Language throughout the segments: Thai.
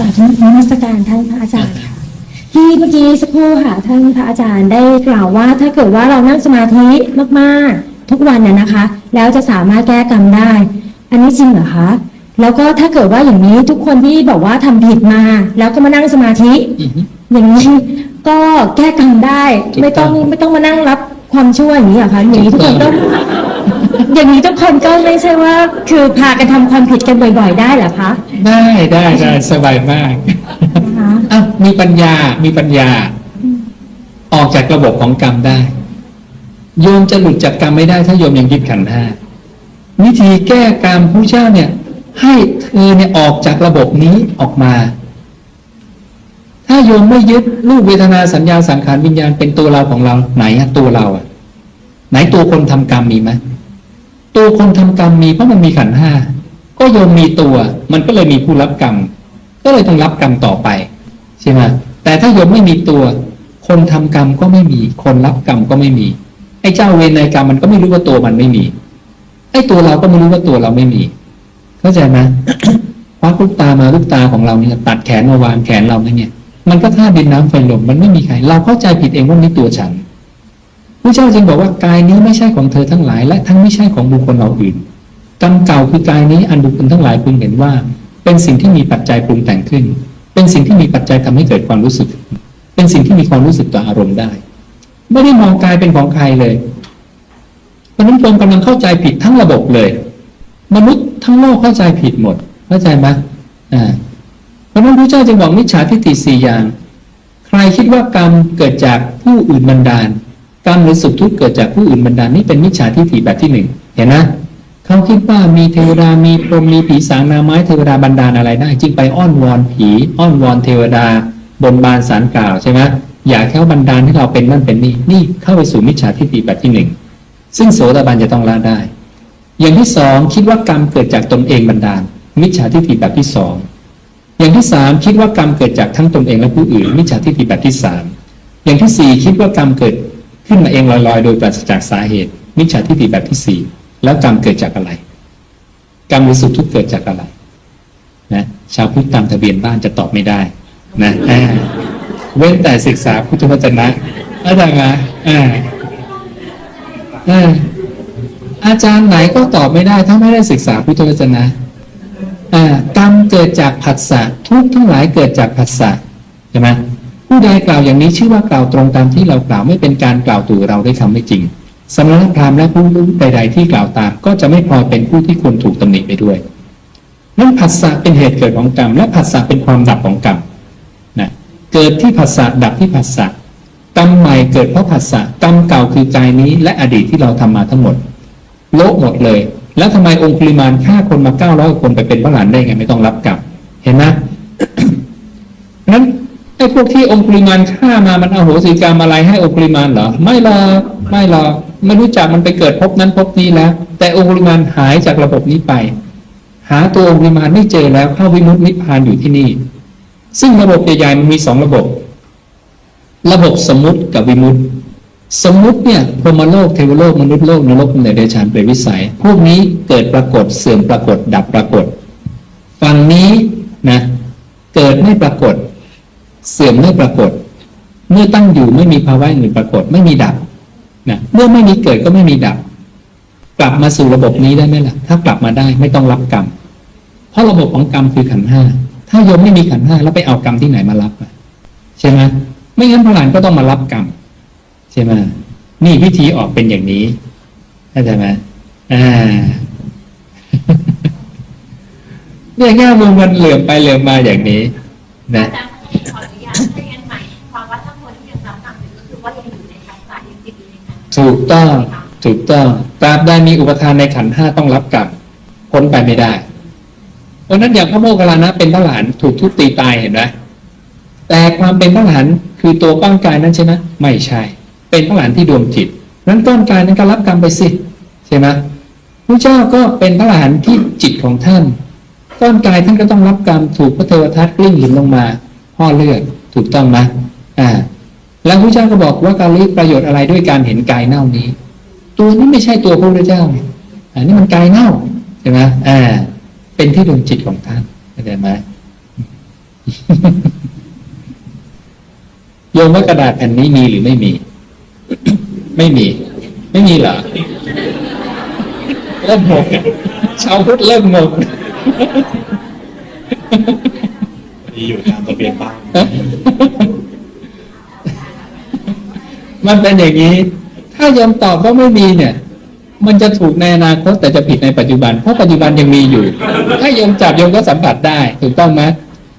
สาธุนมัสการท่านพระอาจารย์ค่ะที่เมื่อกี้สักครู่ค่ะท่านพระอาจารย์ได้กล่าวว่า ถ้าเกิดว่าเรานั่งสมาธิมากๆ ทุกวันน่ะนะคะ แล้วจะสามารถแก้กรรมได้ อันนี้จริงเหรอคะแล้วก็ถ้าเกิดว่าอย่างนี้ทุกคนที่บอกว่าทำผิดมา แล้วก็มานั่งสมาธิอือฮึอย่างนี้ก็แก้กรรมได้ถูกไม่ต้องต้องไม่ต้องมานั่งรับความชั่วอย่างนี้เหรอคะอย่างนี้ทุกคนต้อง อย่างนี้ทุกคนก็ไม่ใช่ว่า คือพากันทำความผิดกันบ่อยๆ ได้เหรอคะได้ได้ได้สบายมากนะคะอะมีปัญญามีปัญญา ออกจากระบบของกรรมได้ โยมจะหลุดจากกรรมไม่ได้ถ้าโยมยังยึดขันธ์ห้าวิธีแก้กรรมผู้เจ้าเนี่ย ให้เธอเนี่ยออกจากระบบนี้ออกมา ถ้าโยมไม่ยึดรูปเวทนาสัญญาสังขารวิญญาณเป็นตัวเราของเราไหนอะตัวเราอะไหนตัวคนทำกรรมมีไหม ตัวคนทำกรรมมีเพราะมันมีขันธ์ห้าก็โยมมีตัว มันก็เลยมีผู้รับกรรม ก็เลยต้องรับกรรมต่อไปใช่ไหมแต่ถ้าโยมไม่มีตัว คนทำกรรมก็ไม่มี คนรับกรรมก็ไม่มีไอ้เจ้าเวรในกรรมมันก็ไม่รู้ว่าตัวมันไม่มีไอ้ตัวเราก็ไม่รู้ว่าตัวเราไม่มี เข้าใจไหมควักลูกตามาลูกตาของเราเนี่ยตัดแขนมาวางแขนเราเนี่ย มันก็ท่าตุดินน้ำไฟลมมันไม่มีใคร เราเข้าใจผิดเองว่านี่ตัวฉัน พระเจ้าจึงบอกว่ากายนี้ไม่ใช่ของเธอทั้งหลาย และทั้งไม่ใช่ของบุคคลเราอื่นกรรมเก่าคือกายนี้อันบุคคลทั้งหลายพึงเห็นว่า เป็นสิ่งที่มีปัจจัยปรุงแต่งขึ้น เป็นสิ่งที่มีปัจจัยทำให้เกิดความรู้สึก เป็นสิ่งที่มีความรู้สึกต่ออารมณ์ได้ ไม่ได้มองกายเป็นของใครเลยเพราะฉะนั้นโยมกำลังเข้าใจผิดทั้งระบบเลย มนุษย์ทั้งโลกเข้าใจผิดหมด เข้าใจไหมอ่าพระฉะนั้นพระเจ้าจึงบอกมิจฉาทิฏฐิสี่อย่าง ใครคิดว่ากรรมเกิดจากผู้อื่นบันดาล กรรหรือสุขทุกข์เกิดจากผู้อื่นบันดาลนี่เป็นมิจฉาทิฏฐิแบบที่หนึ่งเห็นนะเขาคิดว่ามีเทวดามีพรหมมีผีสางนาไม้เทวดาบันดาลอะไรได้ จึงไปอ้อนวอนผีอ้อนวอนเทวดา บนบานสารกล่าวใช่ไหมอยากให้เขาบันดาลให้เราเป็นนั่นเป็นนี่นี่เข้าไปสู่มิจฉาทิฏฐิแบบที่หนึ่งซึ่งโสดาบันจะต้องละได้ อย่างที่สองคิดว่ากรรมเกิดจากตนเองบันดาล มิจฉาทิฏฐิแบบที่สองอย่างที่สามคิดว่ากรรมเกิดจากทั้งตนเองและผู้อื่น มิจฉาทิฏฐิแบบที่สามอย่างที่สี่คิดว่ากรรมเกิด ขึ้นมาเองลอยๆ โดยปราศจากสาเหตุ มิจฉาทิฏฐิแบบที่สี่แล้วกรรมเกิดจากอะไร กรรมหรือสุขทุกข์เกิดจากอะไรนะชาวพุทธตามทะเบียนบ้านจะตอบไม่ได้นะเว้นแต่ศึกษาพุทธวจนะอาจารย์นะอาจารย์ไหนก็ตอบไม่ได้ ถ้าไม่ได้ศึกษาพุทธวจนะกรรมเกิดจากผัสสะทุกทั้งหลายเกิดจากผัสสะใช่ไหม ผู้ใดกล่าวอย่างนี้ชื่อว่ากล่าวตรงตามที่เรากล่าวไม่เป็นการกล่าวตู่เราได้คำไม่จริงสำนักพราหมณ์และผู้รู้ใด ๆ ที่กล่าวตามก็จะไม่พอยเป็นผู้ที่ควรถูกตำหนิไปด้วยนั่นผัสสะเป็นเหตุเกิดของกรรมและผัสสะเป็นความดับของกรรมนะเกิดที่ผัสสะดับที่ผัสสะกรรมใหม่เกิดเพราะผัสสะกรรมเก่าคือกายนี้และอดีตที่เราทำมาทั้งหมดโละหมดเลย แล้วทำไมองคุลิมานฆ่าคนมาเก้าร้อยคนไปเป็นพระหลานได้ไงไม่ต้องรับกรรมเห็นไหม พวกที่องคุลิมานฆ่ามามันเอาโหสิกรรมอะไรให้องคุลิมานเหรอ ไม่หรอกไม่หรอกไม่รู้จักมันไปเกิดภพนั้นภพนี้แล้ว แต่องคุลิมานหายจากระบบนี้ไป หาตัวองคุลิมานไม่เจอแล้วเข้าวิมุตตินิพพานอยู่ที่นี่ ซึ่งระบบใหญ่ๆมันมีสองระบบ ระบบสมมุติกับวิมุตติสมมุติเนี่ยพรหมโลกเทวโลกมนุษย์โลกนรกในเดชานเปรตวิสัย พวกนี้เกิดปรากฏเสื่อมปรากฏดับปรากฏ ฝั่งนี้นะ เกิดไม่ปรากฏ เสื่อมไม่ปรากฏ เมื่อตั้งอยู่ไม่มีภาวะอื่นปรากฏ ไม่มีดับนะเมื่อไม่มีเกิดก็ไม่มีดับ กลับมาสู่ระบบนี้ได้ไหมล่ะ ถ้ากลับมาได้ไม่ต้องรับกรรม เพราะระบบของกรรมคือขันห้า ถ้าโยมไม่มีขันห้าแล้วไปเอากรรมที่ไหนมารับใช่ไหมไม่งั้นพระหลานก็ต้องมารับกรรมใช่ไหมนี่วิธีออกเป็นอย่างนี้เข้าใจไหมอ่าเนี่ยแง่มุมมันเหลื่อมไปเหลื่อมมาอย่างนี้ นะ ถูกต้องถูกต้องตราบใดมีอุปทานในขันห้าต้องรับกรรมพ้นไปไม่ได้เพราะฉะนั้นอย่างพระโมคคัลลานะเป็นพระหลานถูกทุบตีตายเห็นไหมแต่ความเป็นพระหลานคือตัวก้อนกายนั้นใช่ไหมไม่ใช่ เป็นพระหลานที่ดวงจิตนั้นก้อนกายนั้นก็รับกรรมไปสิใช่ไหมพระเจ้าก็เป็นพระหลานที่จิตของท่านก้อนกายท่านก็ต้องรับกรรมถูกพระเทวทัตกลิ้งหินลงมาห่อเลือดถูกต้องไหมอ่า แล้วพระเจ้าก็บอกว่าการลิประโยชน์อะไรด้วยการเห็นกายเน่านี้ ตัวนี้ไม่ใช่ตัวพระพุทธเจ้าไงอันนี้มันกายเน่าใช่ไหมอ่า เป็นที่ดวงจิตของท่านเข้าใจไหมโยมว่ากระดาษแผ่นนี้มีหรือไม่มี ไม่มี ไม่มีเหรอเริ่มงงอะชาวพุทธเริ่มงงมีอยู่ตามระเบียบบ้าน มันเป็นอย่างนี้ ถ้าโยมตอบว่าไม่มีเนี่ย มันจะถูกในอนาคตแต่จะผิดในปัจจุบัน เพราะปัจจุบันยังมีอยู่ ถ้าโยมจับโยมก็สัมผัสได้ ถูกต้องไหม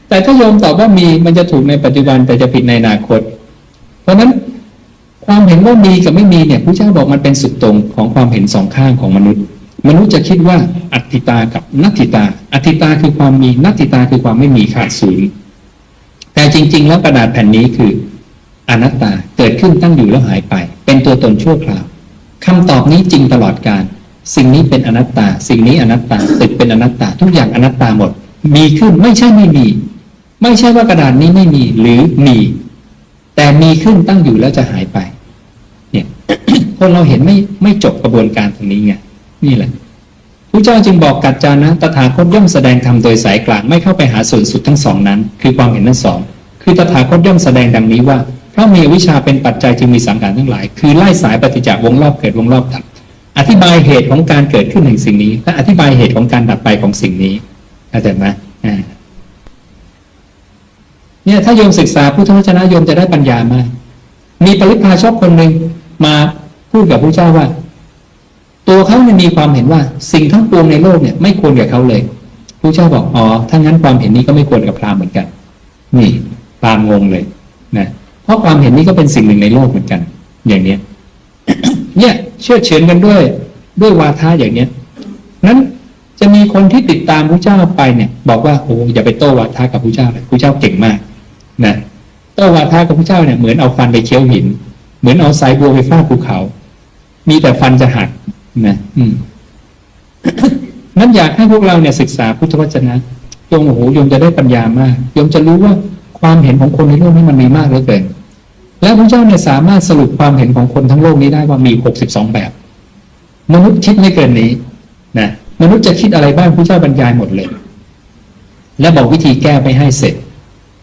แต่ถ้าโยมตอบว่ามีมันจะถูกในปัจจุบันแต่จะผิดในอนาคต เพราะฉะนั้นความเห็นว่ามีกับไม่มีเนี่ยพระเจ้าบอกมันเป็นสุดตรงของความเห็นสองข้างของมนุษย์ มนุษย์จะคิดว่าอัตติตากับนัตติตา อัตติตาคือความมีนัตติตาคือความไม่มีขาดศูนย์แต่จริง ๆ แล้วกระดาษแผ่นนี้คือ อนัตตาเกิดขึ้นตั้งอยู่แล้วหายไป เป็นตัวตนชั่วคราวคำตอบนี้จริงตลอดการ สิ่งนี้เป็นอนัตตา สิ่งนี้อนัตตาตึกเป็นอนัตตา ทุกอย่างอนัตตาหมด มีขึ้นไม่ใช่ไม่มี ไม่ใช่ว่ากระดาษนี้ไม่มีหรือมี แต่มีขึ้นตั้งอยู่แล้วจะหายไป เนี่ยคนเราเห็นไม่ไม่จบกระบวนการตรงนี้ไงนี่แหละพระเจ้าจึงบอกกัจจานะตถาคตย่อมแสดงธรรมโดยสายกลางไม่เข้าไปหาส่วนสุดทั้งสองนั้น คือความเห็นทั้งสอง คือตถาคตย่อมแสดงดังนี้ว่า ราะมีวิชาเป็นปัจจัยจึงมีสังขารทั้งหลาย คือไล่สายปฏิจจวงรอบเกิดวงรอบดับ อธิบายเหตุของการเกิดขึ้นแห่งสิ่งนี้และอธิบายเหตุของการดับไปของสิ่งนี้เข้าใจไหมเนี่ยถ้าโยมศึกษาพุทธวจนะโยมจะได้ปัญญามากมีปริพาชอบคนหนึ่งมาพูดกับพระเจ้าว่า ตัวเขาเนี่ยมีความเห็นว่า สิ่งทั้งปวงในโลกเนี่ย ไม่ควรกับเขาเลยพระเจ้าบอกอ๋อถ้างั้นความเห็นนี้ก็ไม่ควรกับพราหมณ์เหมือนกัน นี่พราหมณ์งงเลย เพราะความเห็นนี้ก็เป็นสิ่งหนึ่งในโลกเหมือนกัน อย่างเนี้ย เนี่ยเชื่อเฉือนกันด้วย ด้วยวาทะอย่างเนี้ยนั้นจะมีคนที่ติดตามพระเจ้าไปเนี่ย บอกว่าโอ้อย่าไปโต้วาทะกับพระเจ้าเลยพระเจ้าเก่งมาก นะโต้วาทะกับพระเจ้าเนี่ยเหมือนเอาฟันไปเคี้ยวหิน เหมือนเอาสายบัวไปฟาดภูเขา มีแต่ฟันจะหักนะอืมนั้นอยากให้พวกเราเนี่ยศึกษาพุทธวจนะโยมโอ้โหโยมจะได้ปัญญามากโยมจะรู้ว่า ความเห็นของคนในโลกนี้มันมีมากเหลือเกิน และพระเจ้าเนี่ยสามารถสรุปความเห็นของคนทั้งโลกนี้ได้ว่ามีหกสิบสองแบบ มนุษย์คิดไม่เกินนี้นะมนุษย์จะคิดอะไรบ้างพระเจ้าบรรยายหมดเลย และบอกวิธีแก้ไปให้เสร็จ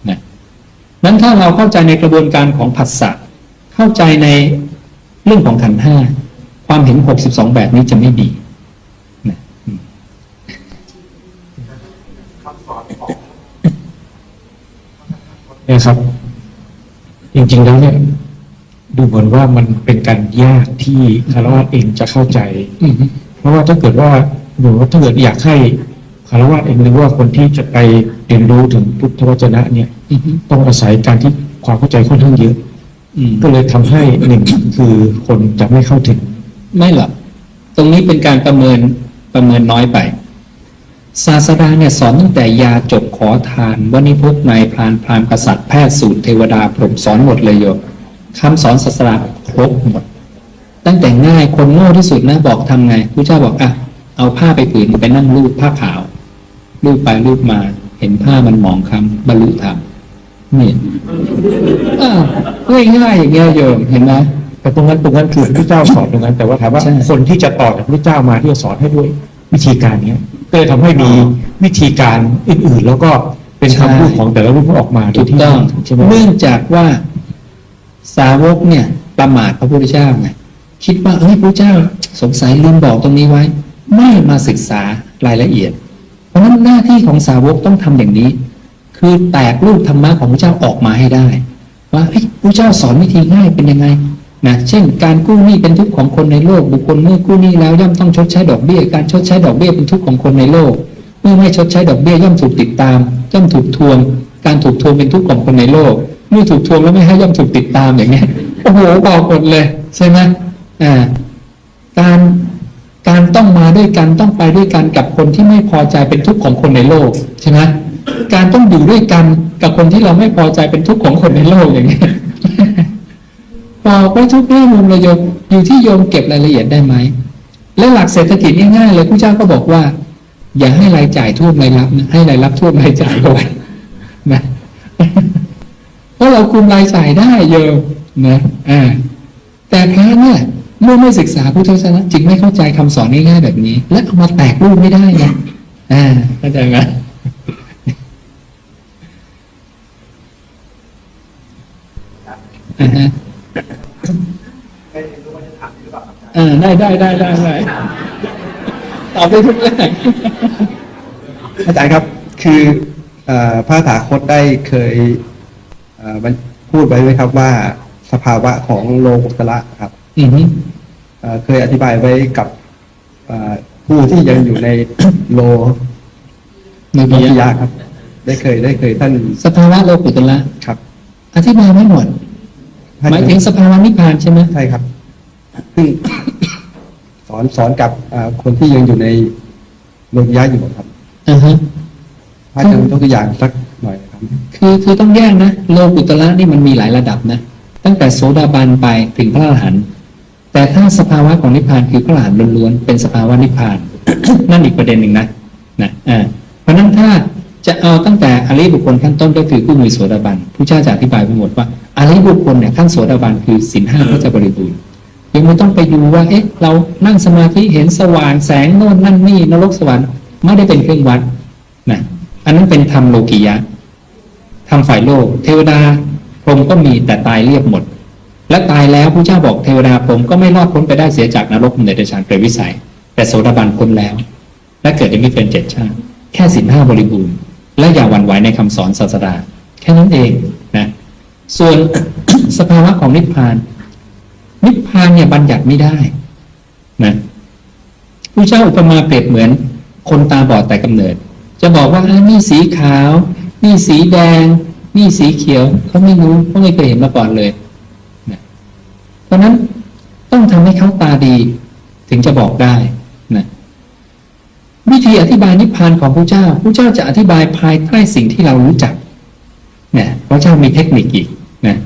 นะนั้นถ้าเราเข้าใจในกระบวนการของผัสสะเข้าใจในเรื่องของขันห้าความเห็นหกสิบสองแบบนี้จะไม่มี เนี่ยครับ จริงๆแล้วเนี่ย ดูเหมือนว่ามันเป็นการยากที่คารวะเองจะเข้าใจอืมเพราะว่าถ้าเกิดว่าหรือว่าถ้าเกิดอยากให้คารวะเองหรือว่าคนที่จะไปเรียนรู้ถึงพุทธวจนะเนี่ยอืมต้องอาศัยการที่ความเข้าใจค่อนข้างเยอะอืมก็เลยทำให้หนึ่งคือคนจะไม่เข้าถึง ไม่หรอกตรงนี้เป็นการประเมินประเมินน้อยไป ศาสดาเนี่ยสอนตั้งแต่ยาจบขอทานวณิพจน์นายพรานพราหมณ์กษัตริย์แพทย์สูตรเทวดาพรหมสอนหมดเลยโยมคำสอนศาสดาครบหมด ตั้งแต่ง่ายคนโง่ที่สุดนะบอกทำไงพระเจ้าบอกอะเอาผ้าไปผืนไปนั่งรูปผ้าขาวรูปไปรูปมาเห็นผ้ามันหมองคล้ำบรรลุธรรมนี่อ้าวง่ายๆอย่างเงี้ยโยมเห็นไหมแต่ตรงนั้นตรงนั้นคือพระเจ้าสอนตรงนั้น แต่ว่าถามว่าใช่คนที่จะต่อจากพระเจ้ามาที่จะสอนให้ด้วยวิธีการเนี้ย ก็เลยทำให้มีวิธีการอื่นๆ แล้วก็เป็นคำพูดของแต่ละรูปออกมาโดถูยกที่ต้องใช่ไหมเนื่องจากว่าสาวกเนี่ยประมาทพระพุทธเจ้าไงคิดว่าเฮ้ยพระเจ้าสงสัยลืมบอกตรงนี้ไว้ ไม่มาศึกษารายละเอียด เพราะฉะนั้นหน้าที่ของสาวกต้องทำอย่างนี้ คือแตกรูปธรรมะของพระเจ้าออกมาให้ได้ ว่าเฮ้ยพระเจ้าสอนวิธีง่ายเป็นยังไง นะเช่นการกู้หนี้เป็นทุกข์ของคนในโลก บุคคลเมื่อกู้หนี้แล้วย่อมต้องชดใช้ดอกเบี้ย การชดใช้ดอกเบี้ยเป็นทุกข์ของคนในโลก เมื่อไม่ชดใช้ดอกเบี้ยย่อมถูกติดตาม ย่อมถูกทวง การถูกทวงเป็นทุกข์ของคนในโลก เมื่อถูกทวงแล้วไม่ให้ย่อมถูกติดตามอย่างเงี้โอ้โหบอกหมดเลยใช่ไหมอ่าการการต้องมาด้วยกันต้องไปด้วยกันกับคนที่ไม่พอใจเป็นทุกข์ของคนในโลกใช่ไหมการต้องอยู่ด้วยกันกับคนที่เราไม่พอใจเป็นทุกข์ของคนในโลกอย่างเงี้ยบอกไว้ทุกแง่มุมเลยโยมอยู่ที่โยมเก็บรายละเอียดได้ไหม และหลักเศรษฐกิจง่ายๆเลยผู้เจ้าก็บอกว่า อย่าให้รายจ่ายท่วมรายรับนะให้รายรับท่วมรายจ่ายก่อนนะเพราะเราคุมรายจ่ายได้โยมนะอ่าแต่พระเนี่ยเมื่อไม่ศึกษาพุทธศาสนาจึงไม่เข้าใจคำสอนง่ายๆแบบนี้ และเอามาแตกรูปไม่ได้ไงอ่าเข้าใจไหมาฮะเออ ได้ได้ได้ได้ได้ตอบได้ทุกเรื่องอาจารย์ครับ คือเอ่อพระถาคตได้เคยเอ่อมันพูดไว้ไหมครับว่าสภาวะของโลกุตระครับอือฮึเอ่อเคยอธิบายไว้กับเอ่อผู้ที่ยังอยู่ในโลเมื่อโลกี้กิยะครับ ได้เคยได้เคยท่าน สภาวะโลกุตละครับ อธิบายไม่หมดท่านหมายถึงสภาวะนิพพานใช่ไหมใช่ครับซึ่ง สอนสอนกับเอ่อคนที่ยังอยู่ในโลกิยะอยู่ครับอ่าฮะพระอาจารย์ยกตัวอย่างสักหน่อยครับ คือคือต้องแยกนะโลกุตละนี่มันมีหลายระดับนะ ตั้งแต่โสดาบันไปถึงพระอรหันต์แต่ถ้าสภาวะของนิพพานคือพระอรหันต์ล้วนๆเป็นสภาวะนิพพาน นั่นอีกประเด็นหนึ่งนะนะอ่าเพราะฉะนั้นถ้าจะเอาตั้งแต่อริยบุคคลขั้นต้นก็คือผู้มีโสดาบันผู้เจ้าจะอธิบายไปหมดว่าอริยบุคคลเนี่ยขั้นโสดาบันคือสินห้าก็จะบริบูรณ์ ยังไม่ต้องไปดูว่า เอ๊ะ เรานั่งสมาธิเห็นสว่างแสงโน่นนั่นนี่นรกสวรรค์ไม่ได้เป็นเครื่องวัดนะอันนั้นเป็นธรรมโลกียะทำฝ่ายโลก เทวดาพรหมก็มีแต่ตายเรียบหมด และตายแล้วพระเจ้าบอกเทวดาพรหมก็ไม่รอดพ้นไปได้เสียจากนรกในเดชานเปรตวิสัย แต่โสดาบันพ้นแล้ว และเกิดได้ไม่เกินเจ็ดชาติ แค่สินห้าบริบูรณ์ และอย่าหวั่นไหวในคำสอนศาสดา แค่นั้นเองนะส่วนสภาวะของนิพพาน นิพพานเนี่ยบัญญัติไม่ได้นะผู้เจ้าอุปมาเปรียบเหมือนคนตาบอดแต่กำเนิด จะบอกว่าอ่านี่สีขาว นี่สีแดง นี่สีเขียวเขาไม่รู้เขาไม่เคยเห็นมาก่อนเลยนะเพราะนั้นต้องทำให้เขาตาดี ถึงจะบอกได้นะวิธีอธิบายนิพพานของพระเจ้าพระเจ้าจะอธิบายภายใต้สิ่งที่เรารู้จักนะพระเจ้ามีเทคนิคอีกนะ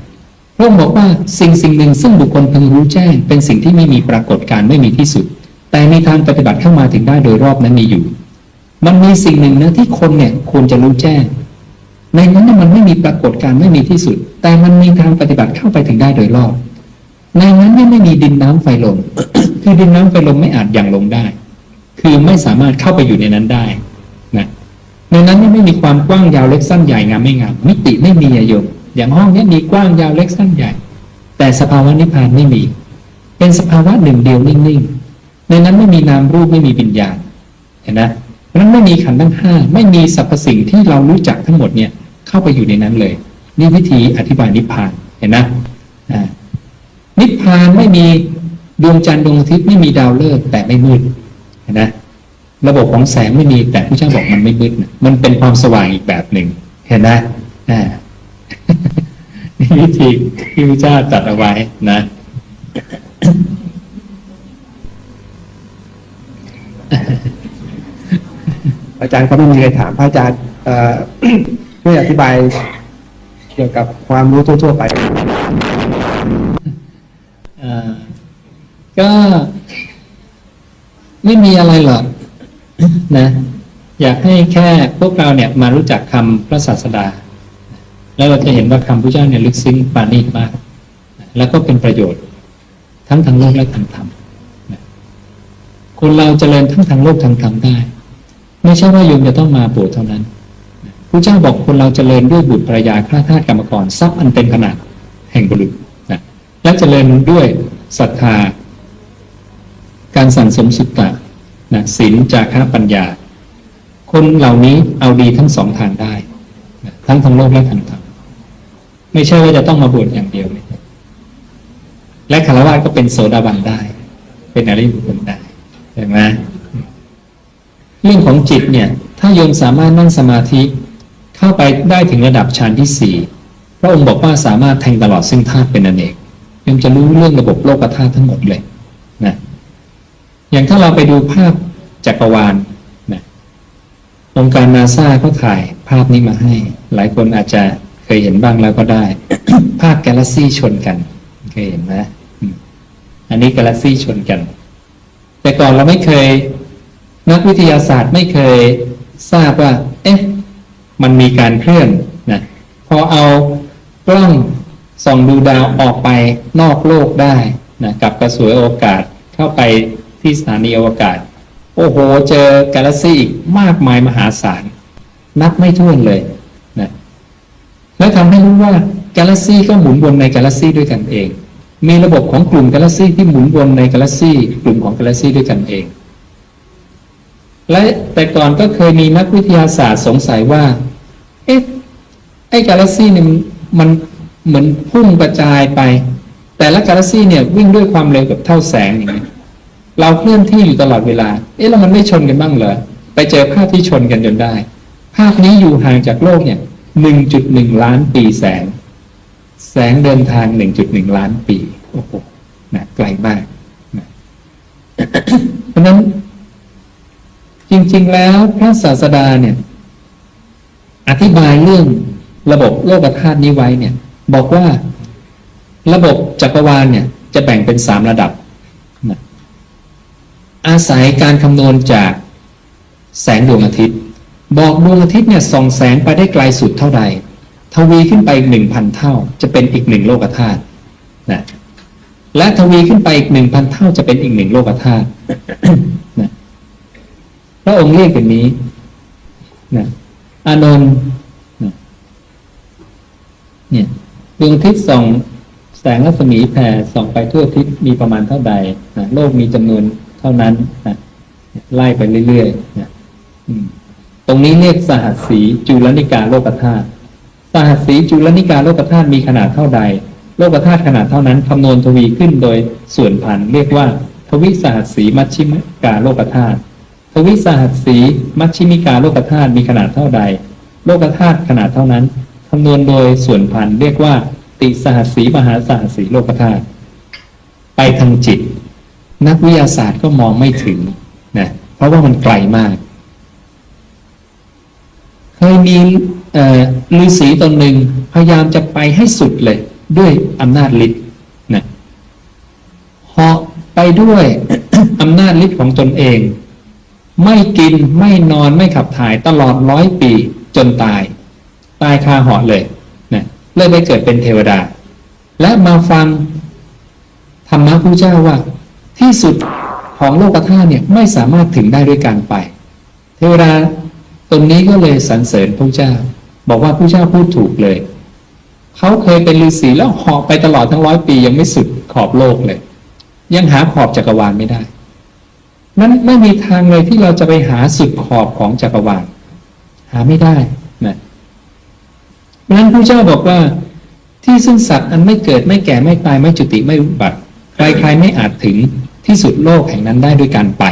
ระองค์บอกว่าสิ่งสิ่งหนึ่งซึ่งบุคคลพึงรู้แจ้ง เป็นสิ่งที่ไม่มีปรากฏการ์ไม่มีที่สุด แต่มีทางปฏิบัติเข้ามาถึงได้โดยรอบนั้นมีอยู่ มันมีสิ่งหนึ่งนะที่คนเนี่ยควรจะรู้แจ้ง ในนั้นน่ะมันไม่มีปรากฏการ์ไม่มีที่สุด แต่มันมีทางปฏิบัติเข้าไปถึงได้โดยรอบ ในนั้นเนี่ยไม่มีดินน้ำไฟลมคือดินน้ำไฟลมไม่อาจยังลงได้ คือไม่สามารถเข้าไปอยู่ในนั้นได้นะในนั้นเนี่ยไม่มีความกว้างยาวเล็กสั้นใหญ่งามไม่งามมิติไม่มีอะโยม อย่างห้องนี้มีกว้างยาวเล็กสั้นใหญ่ แต่สภาวะนิพพานไม่มี เป็นสภาวะหนึ่งเดียวนิ่งๆ ในนั้นไม่มีนามรูปไม่มีวิญญาณเห็นนะเพราะฉะนั้นไม่มีขันธ์ทั้งห้าไม่มีสรรพสิ่งที่เรารู้จักทั้งหมดเนี่ยเข้าไปอยู่ในนั้นเลย นี่วิธีอธิบายนิพพานเห็นนะอ่านิพพานไม่มีดวงจันทร์ดวงอาทิตย์ไม่มีดาวฤกษ์แต่ไม่มืดเห็นไหมระบบของแสงไม่มีแต่ผู้เจ้าบอกมันไม่มืดนะมันเป็นความสว่างอีกแบบหนึ่งเห็นไหมอ่า นี่วิธีที่พระเจ้าตรัดเอาไว้นะอาจารย์ก็ไม่มีใครถามพระอาจารย์เอ่อช่วยอธิบายเกี่ยวกับความรู้ทั่ว ๆ ไปอ่าก็ไม่มีอะไรหรอกนะ อยากให้แค่พวกเราเนี่ยมารู้จักคำพระศาสดา แล้วเราจะเห็นว่าคำพระเจ้าเนี่ยลึกซึ้งปาณีตมาก แล้วก็เป็นประโยชน์ ทั้งทางโลกและทางธรรมคนเราจเจริญทั้งทางโลกทางธรรมได้ ไม่ใช่ว่าโยมจะต้องมาโบวชเท่านั้นพระเจ้าบอกคนเราจเจริญด้วยบุตรภรรยาข้าทาสกรรมกรทรัพย์อันเป็นขนาดแห่งบุรุษนะและเจริญด้วยศรัทธา การสั่งสมสุตตะนะศีลจาคะปัญญา คนเหล่านี้เอาดีทั้งสองทางได้นะทั้งทางโลกและทางธรรม ไม่ใช่ว่าจะต้องมาบวชอย่างเดียว และคารวะก็เป็นโสดาบันได้ เป็นอริยบุคคลได้เห็นไหมเรื่องของจิตเนี่ย ถ้าโยมสามารถนั่งสมาธิเข้าไปได้ถึงระดับฌานที่สี่พระองค์บอกว่าสามารถแทงตลอดซึ่งธาตุเป็นอนเนกโยมจะรู้เรื่องระบบโลกธาตุทั้งหมดเลยนะอย่างถ้าเราไปดูภาพจักรวาลนะองค์การนาซาก็ถ่ายภาพนี้มาให้ หลายคนอาจจะ ยเห็นบ้างแล้วก็ได้ ภาพกาแล็กซี่ชนกัน เคยเห็นไหมอันนี้กาแล็กซี่ชนกัน แต่ก่อนเราไม่เคย นักวิทยาศาสตร์ไม่เคยทราบว่า เอ๊ะ มันมีการเคลื่อนนะพอเอากล้องส่องดูดาวออกไปนอกโลกได้นะกับกระสวยโอกาสเข้าไปที่สถานีอวกาศ โอ้โห เจอกาแล็กซี่อีกมากมายมหาศาล นับไม่ถ้วนเลย แล้วทำให้รู้ว่ากาแล็กซี่ก็หมุนวนในกาแล็กซี่ด้วยกันเอง มีระบบของกลุ่มกาแล็กซี่ที่หมุนวนในกาแล็กซี่กลุ่มของกาแล็กซี่ด้วยกันเอง และแต่ก่อนก็เคยมีนักวิทยาศาสตร์สงสัยว่า เอ๊ะ ไอ้กาแล็กซี่เนี่ยมันเหมือนพุ่งกระจายไป แต่ละกาแล็กซี่เนี่ยวิ่งด้วยความเร็วกับเท่าแสงอย่างนี้ยเราเคลื่อนที่อยู่ตลอดเวลา เอ๊ะแล้วมันไม่ชนกันบ้างเหรอ ไปเจอภาพที่ชนกันจนได้ ภาพนี้อยู่ห่างจากโลกเนี่ย 1.1 ล้านปีแสง แสงเดินทาง 1.1 ล้านปี โอ้โหนะไกลมากนะเพราะฉะนั้น จริง ๆ แล้วพระศาสดาเนี่ย อธิบายเรื่องระบบโลกธาตุนี้ไว้เนี่ย บอกว่าระบบจักรวาลเนี่ย จะแบ่งเป็นสามระดับนะอาศัยการคำนวณจากแสงดวงอาทิตย์ บอกดวงอาทิตย์เนี่ยส่องแสงไปได้ไกลสุดเท่าใดทวีขึ้นไปอีกหนึ่งพันเท่า จะเป็นอีกหนึ่งโลกธาตุนะและทวีขึ้นไปอีกหนึ่งพันเท่าจะเป็นอีกหนึ่งโลกธาตุนะพระองค์เรียกแบบนี้นะอานนท์นะเนี่ยดวงอาทิตย์ส่องแสงรัศมีแผ่ส่องไปทั่วทิศมีประมาณเท่าใดนะโลกมีจำนวนเท่านั้นนะไล่ไปเรื่อยๆนะอืม ตรงนี้เรียกสหัสสีจุลนิกาโลกธาตุสหัสสีจุลนิกาโลกธาตุมีขนาดเท่าใด โลกธาตุขนาดเท่านั้นคำนวณทวีขึ้นโดยส่วนพันเรียกว่า ทวิสหัสสีมัชชิมกาโลกธาตุทวิสหัสสีมัชชิมิกาโลกธาตุมีขนาดเท่าใด โลกธาตุขนาดเท่านั้นคำนวณโดยส่วนพันเรียกว่า ติสหัสสีมหาสหัสสีโลกธาตุไปทางจิต นักวิทยาศาสตร์ก็มองไม่ถึงนะเพราะว่ามันไกลมาก เคยมีฤาษีตนหนึ่งพยายามจะไปให้สุดเลย ด้วยอำนาจฤทธิ์นะเหาะไปด้วยอำนาจฤทธิ์ของตนเอง ไม่กินไม่นอนไม่ขับถ่ายตลอดร้อยปีจนตาย ตายคาเหาะเลยนะเลยไปเกิดเป็นเทวดา และมาฟังธรรมะพระเจ้าว่า ที่สุดของโลกธาตุเนี่ยไม่สามารถถึงได้ด้วยการไป เทวดา ตนนี้ก็เลยสรรเสริญพระเจ้า บอกว่าพระเจ้าพูดถูกเลย เขาเคยเป็นฤาษีแล้วหาะไปตลอดทั้งร้อยปียังไม่สุดขอบโลกเลย ยังหาขอบจักรวาลไม่ได้ นั้นไม่มีทางเลยที่เราจะไปหาสุดขอบของจักรวาล หาไม่ได้นะนั้นพระเจ้าบอกว่าที่ซึ่งสัตว์อันไม่เกิดไม่แก่ไม่ตายไม่จุติไม่บัติใครๆไม่อาจถึงที่สุดโลกแห่งนั้นได้ด้วยการไป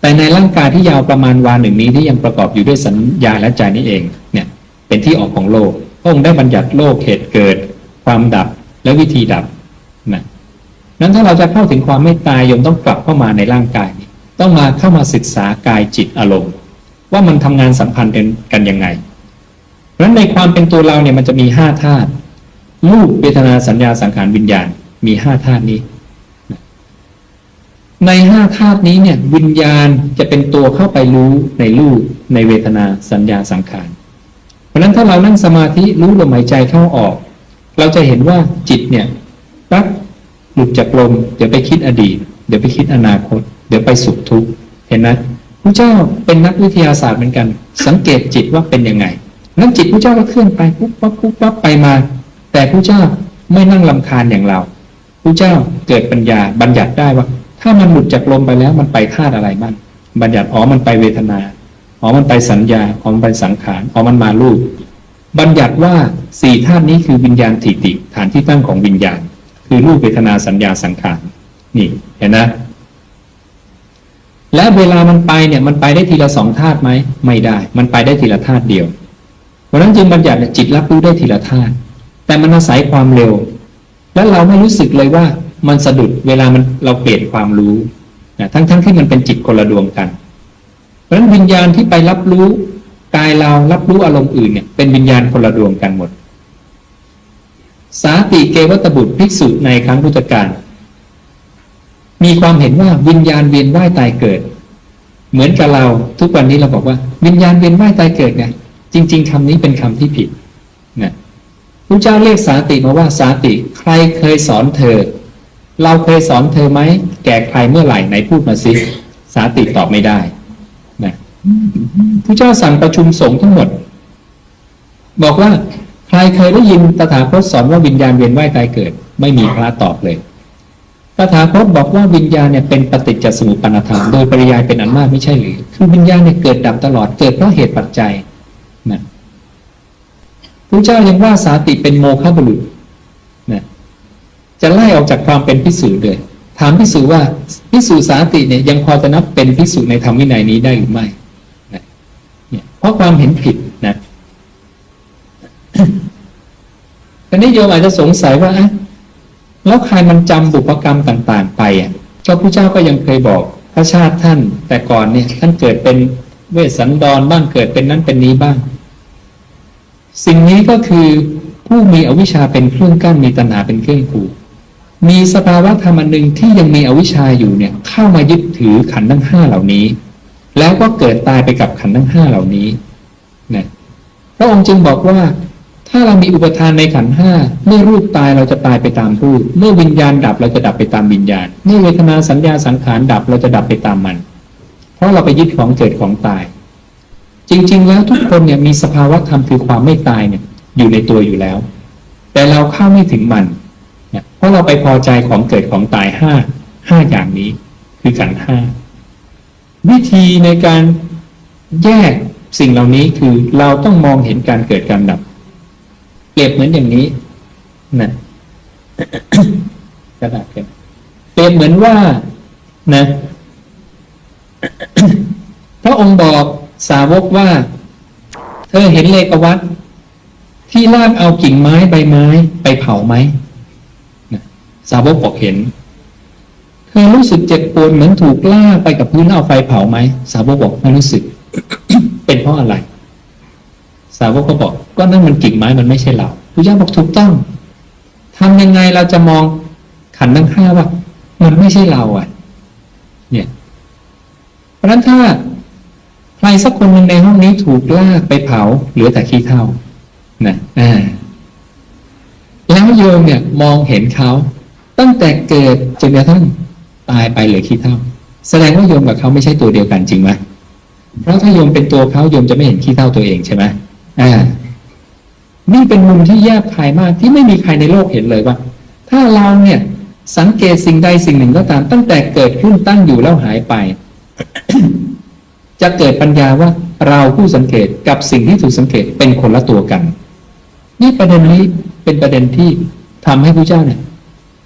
แต่ในร่างกายที่ยาวประมาณวาหนึ่งนี้ที่ยังประกอบอยู่ด้วยสัญญาและใจนี้เองเนี่ยเป็นที่ออกของโลกพระองค์ได้บัญญัติโลกเหตุเกิด ความดับและวิธีดับนะนั้นถ้าเราจะเข้าถึงความไม่ตายยมต้องกลับเข้ามาในร่างกาย ต้องมาเข้ามาศึกษากายจิตอารมณ์ ว่ามันทำงานสัมพันธ์กันยังไงเพราะฉะนั้นในความเป็นตัวเราเนี่ยมันจะมีห้าธาตุรูปเวทนาสัญญาสังขารวิญญาณมีห้าธาตุนี้ ในห้าธาตุนี้เนี่ยวิญญาณจะเป็นตัวเข้าไปรู้ในรูปในเวทนาสัญญาสังขาร เพราะนั้นถ้าเรานั่งสมาธิรู้ลมหายใจเข้าออก เราจะเห็นว่าจิตเนี่ยปั๊บหลุดจากลมเดี๋ยวไปคิดอดีต เดี๋ยวไปคิดอนาคต เดี๋ยวไปสุขทุกข์เห็นไหมพระเจ้าเป็นนักวิทยาศาสตร์เหมือนกัน สังเกตจิตว่าเป็นยังไงนั้นจิตพระเจ้าก็เคลื่อนไปปุ๊บปั๊บปุ๊บปั๊บไปมา แต่พระเจ้าไม่นั่งลำคาญอย่างเราพระเจ้าเกิดปัญญาบัญญัติได้ว่า ถ้ามันหลุดจากลมไปแล้ว มันไปธาตุอะไรบ้างบัญญัติอ๋อมันไปเวทนาอ๋อมันไปสัญญาอ๋อมันไปสังขารอ๋อมันมารูป บัญญัติว่าสี่ธาตุนี้คือวิญญาณถิติ ฐานที่ตั้งของวิญญาณ คือรูปเวทนาสัญญาสังขารนี่เห็นนะและเวลามันไปเนี่ยมันไปได้ทีละสองธาตุไหมไม่ได้ มันไปได้ทีละธาตุเดียว เพราะนั้นจึงบัญญัติจิตรับรู้ได้ทีละธาตุแต่มันอาศัยความเร็ว และเราไม่รู้สึกเลยว่า มันสะดุดเวลามันเราเปลี่ยนความรู้นะทั้งๆทที่มันเป็นจิตคนละดวงกัน เพราะฉะนั้นวิญญาณที่ไปรับรู้กายเรารับรู้อารมณ์อื่นเนี่ยเป็นวิญญาณคนละดวงกันหมด สาติเกวัตบุตรภิกษุในครั้งพุทธกาลมีความเห็นว่าวิญญาณเวียนว่ายตายเกิด เหมือนกับเราทุกวันนี้เราบอกว่า วิญญาณเวียนว่ายตายเกิดเนี่ยจริง ๆคำนี้เป็นคำที่ผิดนะพระเจ้าเรียกสาติมาว่าสาติใครเคยสอนเธอ เราเคยสอนเธอไหม แก่ใครเมื่อไหร่ไหนพูดมาสิสาติตอบไม่ได้นะพระเจ้าสั่งประชุมสงฆ์ทั้งหมด บอกว่าใครเคยได้ยินตถาคตสอนว่าวิญญาณเวียนว่ายตายเกิด ไม่มีพระตอบเลยตถาคตบอกว่าวิญญาณเนี่ยเป็นปฏิจจสมุปปนธรรมโดยปริยายเป็นอันมากไม่ใช่หรือ คือวิญญาณเนี่ยเกิดดับตลอดเกิดเพราะเหตุปัจจัยนะพระเจ้ายังว่าสาติเป็นโมฆะบุรุษ จะไล่ออกจากความเป็นพิสูจน์เลย ถามพิสูจว่าพิสูจสาติเนี่ยยังพอจะนับเป็นพิสูจในธรรมวินัยนี้ได้หรือไม่นะเนี่ยเพราะความเห็นผิดนะตอนนี้โยมอาจจะสงสัยว่าอะแล้วใครมันจำบุพกรรมต่าง ๆ ไปอะก็พระเจ้าก็ยังเคยบอกพระชาติท่านแต่ก่อนเนี่ยท่านเกิดเป็นเวสสันดรบ้างเกิดเป็นนั้นเป็นนี้บ้าง สิ่งนี้ก็คือผู้มีอวิชชาเป็นเครื่องกั้นมีตัณหาเป็นเครื่องผูก มีสภาวะธรรมอันหนึ่งที่ยังมีอวิชชาอยู่เนี่ยเข้ามายึดถือขันธ์ทั้งห้าเหล่านี้ แล้วก็เกิดตายไปกับขันธ์ทั้งห้าเหล่านี้นะพระองค์จึงบอกว่า ถ้าเรามีอุปทานในขันธ์ห้าเมื่อรูปตายเราจะตายไปตามรูป เมื่อวิญญาณดับเราจะดับไปตามวิญญาณเมื่อเวทนาสัญญาสังขารดับเราจะดับไปตามมัน เพราะเราไปยึดของเกิดของตาย จริง ๆ แล้วทุกคนเนี่ยมีสภาวะธรรมคือความไม่ตายเนี่ยอยู่ในตัวอยู่แล้ว แต่เราเข้าไม่ถึงมัน นี่ยเพราะเราไปพอใจของเกิดของตายห้าห้าอย่างนี้ คือขันห้าวิธีในการแยกสิ่งเหล่านี้คือเราต้องมองเห็นการเกิดการดับ เปรียบเหมือนอย่างนี้นะกระดาษกันเปรียบเหมือนว่านะพระองค์บอกสาวกว่า เธอเห็นเลกวัตที่ลากเอากิ่งไม้ใบไม้ไปเผาไหม สาวกบอกเห็น เธอรู้สึกเจ็บปวดเหมือนถูกลากไปกับพื้นเอาไฟเผาไหม สาวกบอกไม่รู้สึก เป็นเพราะอะไร สาวกก็บอก ก็นั่นมันกิ่งไม้มันไม่ใช่เราพระเจ้าบอกถูกต้องทำยังไงเราจะมองขันทั้งห้าว่า มันไม่ใช่เราอะ เนี่ย เพราะฉะนั้นถ้าใครสักคนหนึ่งในห้องนี้ถูกลากไปเผาเหลือแต่ขี้เถ้านะอ่าแล้วโยมเนี่ยมองเห็นเขา ตั้งแต่เกิดจนกระทั่งตายไปเหลือขี้เถ้าแสดงว่าโยมกับเขาไม่ใช่ตัวเดียวกันจริงไหมเพราะถ้าโยมเป็นตัวเขาโยมจะไม่เห็นขี้เถ้าตัวเองใช่ไหมอ่านี่เป็นมุมที่แยบคายมากที่ไม่มีใครในโลกเห็นเลยว่า ถ้าเราเนี่ยสังเกตสิ่งใดสิ่งหนึ่งก็ตาม ตั้งแต่เกิดขึ้นตั้งอยู่แล้วหายไป จะเกิดปัญญาว่าเราผู้สังเกตกับสิ่งที่ถูกสังเกตเป็นคนละตัวกัน นี่ประเด็นนี้เป็นประเด็นที่ทำให้พระเจ้าเนี่ย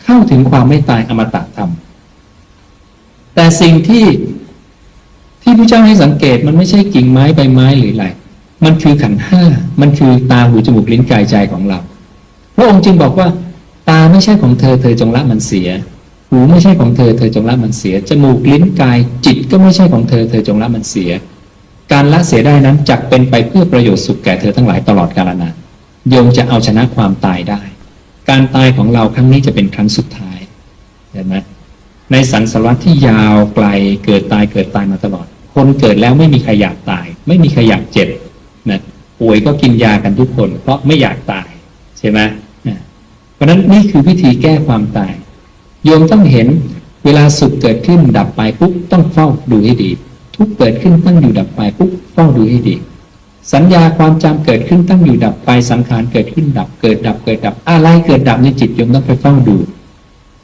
เข้าถึงความไม่ตายอมตะธรรม แต่สิ่งที่ที่พระเจ้าให้สังเกตมันไม่ใช่กิ่งไม้ใบไม้หรืออะไรมันคือขันห้า มันคือตาหูจมูกลิ้นกายใจของเรา พระองค์จึงบอกว่า ตาไม่ใช่ของเธอเธอจงละมันเสีย หูไม่ใช่ของเธอเธอจงละมันเสีย จมูกลิ้นกาย จิตก็ไม่ใช่ของเธอเธอจงละมันเสีย การละเสียได้นั้นจักเป็นไปเพื่อประโยชน์สุขแก่เธอทั้งหลายตลอดกาลนานโยมจะเอาชนะความตายได้ การตายของเราครั้งนี้จะเป็นครั้งสุดท้ายเห็นไหมในสังสารวัฏที่ยาวไกลเกิดตายเกิดตายมาตลอด คนเกิดแล้วไม่มีใครอยากตาย ไม่มีใครอยากเจ็บนะป่วยก็กินยากันทุกคน เพราะไม่อยากตายใช่ไหมนะเพราะนั้นนี่คือวิธีแก้ความตาย โยมต้องเห็นเวลาสุขเกิดขึ้นดับไปปุ๊บต้องเฝ้าดูให้ดี ทุกเกิดขึ้นตั้งอยู่ดับไปปุ๊บเฝ้าดูให้ดี สัญญาความจำเกิดขึ้นตั้งอยู่ดับไปสังขารเกิดขึ้นดับเกิดดับเกิดดับอะไรเกิดดับในจิตโยมต้องไปเฝ้าดู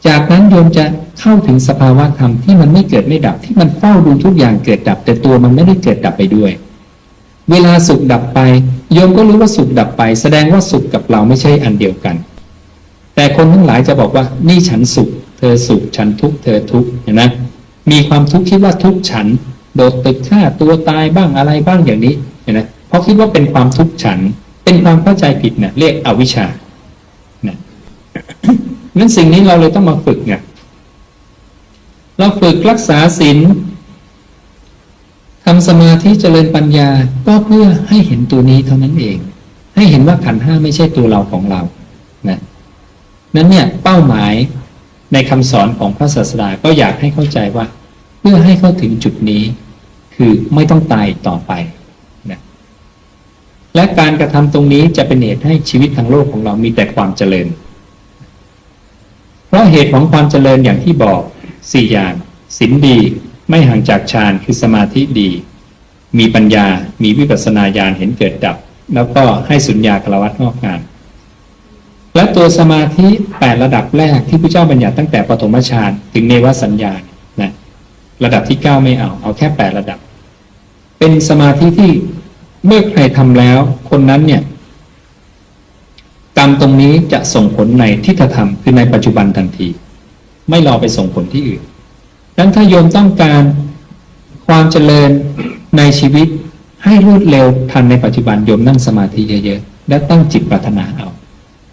จากนั้นโยมจะเข้าถึงสภาวะธรรมที่มันไม่เกิดไม่ดับที่มันเฝ้าดูทุกอย่างเกิดดับ แต่ตัวมันไม่ได้เกิดดับไปด้วย เวลาสุขดับไปโยมก็รู้ว่าสุขดับไป แสดงว่าสุขกับเราไม่ใช่อันเดียวกัน แต่คนทั้งหลายจะบอกว่านี่ฉันสุข เธอสุขฉันทุกข์เธอทุกข์เห็นไหมมีความทุกข์คิดว่าทุกข์ฉัน โดดตึกฆ่าตัวตายบ้างอะไรบ้างอย่างนี้เห็นไหม เพราะคิดว่าเป็นความทุกข์ฉัน เป็นความเข้าใจผิดเนี่ยเรียกอวิชชานะงั้นสิ่งนี้เราเลยต้องมาฝึกไงเราฝึกรักษาศีลทำสมาธิเจริญปัญญาก็เพื่อให้เห็นตัวนี้เท่านั้นเอง ให้เห็นว่าขันห้าไม่ใช่ตัวเราของเรานะนั้นเนี่ยเป้าหมายในคำสอนของพระศาสดาก็อยากให้เข้าใจว่า เพื่อให้เข้าถึงจุดนี้ คือไม่ต้องตายต่อไป และการกระทำตรงนี้จะเป็นเหตุให้ชีวิตทางโลกของเรามีแต่ความเจริญ เพราะเหตุของความเจริญอย่างที่บอกสี่อย่างศีลดีไม่ห่างจากฌานคือสมาธิดี มีปัญญา มีวิปัสสนาญาณเห็นเกิดดับ แล้วก็ให้สุญญากลวัตงอกงามและตัวสมาธิแปดระดับแรกที่พระเจ้าบัญญัติตั้งแต่ปฐมฌานถึงเนวสัญญาณนะระดับที่เก้าไม่เอาเอาแค่แปดระดับ เป็นสมาธิที่ เมื่อใครทำแล้ว คนนั้นเนี่ยกรรมตรงนี้จะส่งผลในทิฏฐธรรมคือในปัจจุบันทันที ไม่รอไปส่งผลที่อื่นดังนั้นถ้าโยมต้องการความเจริญในชีวิตให้รวดเร็วทันในปัจจุบันโยมนั่งสมาธิเยอะๆและตั้งจิตปรารถนาเอา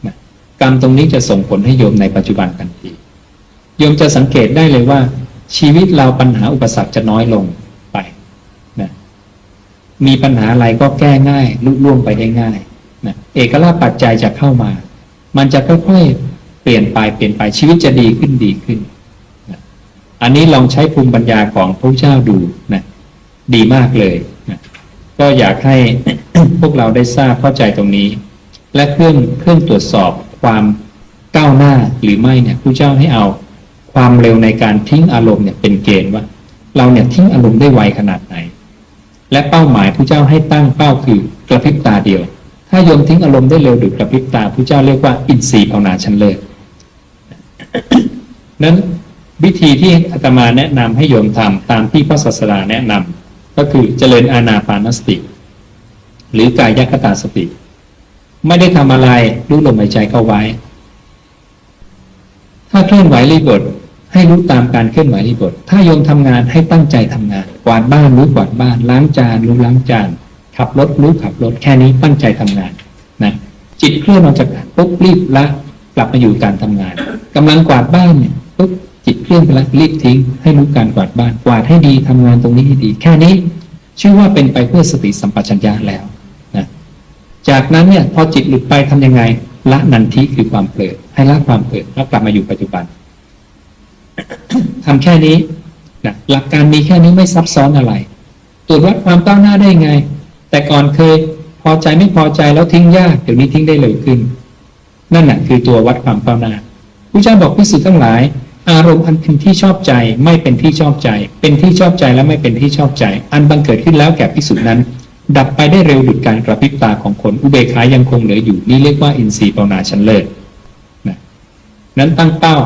นะกรรมตรงนี้จะส่งผลให้โยมในปัจจุบันทันทีโยมจะสังเกตได้เลยว่า ชีวิตเราปัญหาอุปสรรคจะน้อยลง มีปัญหาอะไรก็แก้ง่ายลุล่วงไปได้ง่ายนะเอกราชปัจจัยจะเข้ามา มันจะค่อยๆเปลี่ยนไปเปลี่ยนไปชีวิตจะดีขึ้นดีขึ้นนะอันนี้ลองใช้ภูมิปัญญาของพระเจ้าดูนะดีมากเลยนะก็อยากให้พวกเราได้ทราบเข้าใจตรงนี้ และเครื่องเครื่องตรวจสอบความก้าวหน้าหรือไม่เนี่ยพระเจ้าให้เอาความเร็วในการทิ้งอารมณ์เนี่ยเป็นเกณฑ์ว่า เราเนี่ยทิ้งอารมณ์ได้ไวขนาดไหน และเป้าหมายพระเจ้าให้ตั้งเป้าคือกระพริบตาเดียว ถ้าโยมทิ้งอารมณ์ได้เร็วดุจกระพริบตาพระเจ้าเรียกว่าอินทรีย์ภาวนาชั้นเลิศนั้นวิธีที่อาตมาแนะนำให้โยมทำตามที่พระศาสดาแนะนำก็คือเจริญอานาปานสติ หรือกายคตาสติ ไม่ได้ทำอะไรรู้ลมหายใจเข้าไว้ ถ้าเคลื่อนไหวรีบท ให้รู้ตามการเคลื่อนไหวรีบท ถ้าโยมทำงานให้ตั้งใจทำงาน กวาดบ้านรู้กวาดบ้าน ล้างจานรู้ล้างจาน ขับรถรู้ขับรถ แค่นี้ตั้งใจทำงานนะ จิตเคลื่อนออกจากปุ๊บรีบละ กลับมาอยู่การทำงานกำลังกวาดบ้านเนี่ยปุ๊บจิตเคลื่อนไปล้วรีบทิ้ง ให้รู้การกวาดบ้าน กวาดให้ดีทำงานตรงนี้ให้ดี แค่นี้ชื่อว่าเป็นไปเพื่อสติสัมปชัญญะแล้วนะจากนั้นเนี่ยพอจิตหลุดไปทำยังไงละนันทิคือความเปลิดให้ละความเปลิดแล้วกลับมาอยู่ปัจจุบัน ทำแค่นี้นะหลักการมีแค่นี้ไม่ซับซ้อนอะไร ตรวจวัดความก้าวหน้าได้ไง แต่ก่อนเคยพอใจไม่พอใจแล้วทิ้งยากเดี๋ยวนี้ทิ้งได้เร็วขึ้น นั่นแหะคือตัววัดความก้าวหน้าผู้เจ้าบอกพิสุทั้งหลาย อารมณ์อันเป็นที่ชอบใจไม่เป็นที่ชอบใจ เป็นที่ชอบใจและไม่เป็นที่ชอบใจ อันบังเกิดขึ้นแล้วแก่พิสุนั้น ดับไปได้เร็วดุจการกระพริบตาของคนอุเบกขายังคงเหลืออยู่นี่เรียกว่าอินทรีย์ภานาชั้นเลิศนะนั้นตั้งเป้า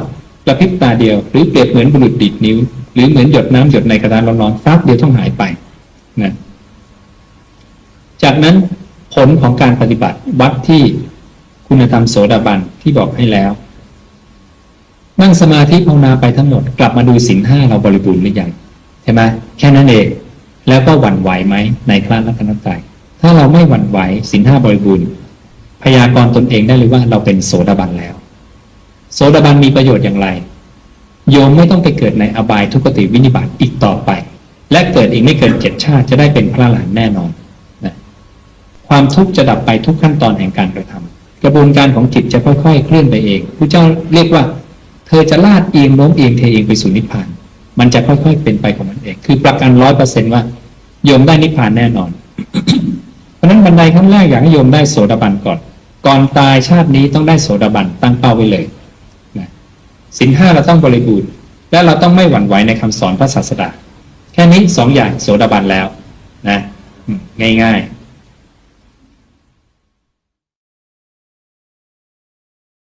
ระพริบตาเดียว หรือเปรียบเหมือนบุรุษดีดนิ้ว หรือเหมือนหยดน้ำหยดในกระดานร้อนๆฟาบเดียวต้องหายไปนะจากนั้นผลของการปฏิบัติวัดที่คุณธรรมโสดาบันที่บอกให้แล้ว นั่งสมาธิภาวนาไปทั้งหมด กลับมาดูสินห้าเราบริบูรณ์หรือยังใช่ไหมแค่นั้นเองแล้วก็หวั่นไหวไหมในคลาสรัตนตรัยถ้าเราไม่หวั่นไหวสินห้าบริบูรณ์พยากรณ์ตนเองได้เลยว่าเราเป็นโสดาบันแล้ว โสดาบันมีประโยชน์อย่างไร โยมไม่ต้องไปเกิดในอบายทุกติวินิบาตอีกต่อไป และเกิดอีกไม่เกินเจ็ดชาติจะได้เป็นพระหลานแน่นอนนะความทุกข์จะดับไปทุกขั้นตอนแห่งการกระทำกระบวนการของจิตจะค่อยๆ เคลื่อนไปเองพระเจ้าเรียกว่า เธอจะลาดเอียงโน้มเอียงเทเองไปสู่นิพพาน มันจะค่อยๆ เป็นไปของมันเอง คือประกันร้อยเปอร์เซนว่า โยมได้นิพพานแน่นอน เพราะนั้นบันไดขั้นแรกอยากให้โยมได้โสดาบันก่อน ก่อนตายชาตินี้ต้องได้โสดาบันตั้งเป้าไว้เลย สินห้าเราต้องบริบูรณ์ และเราต้องไม่หวั่นไหวในคำสอนพระศาสดา แค่นี้สองอย่างโสดาบันแล้วนะง่าย ๆ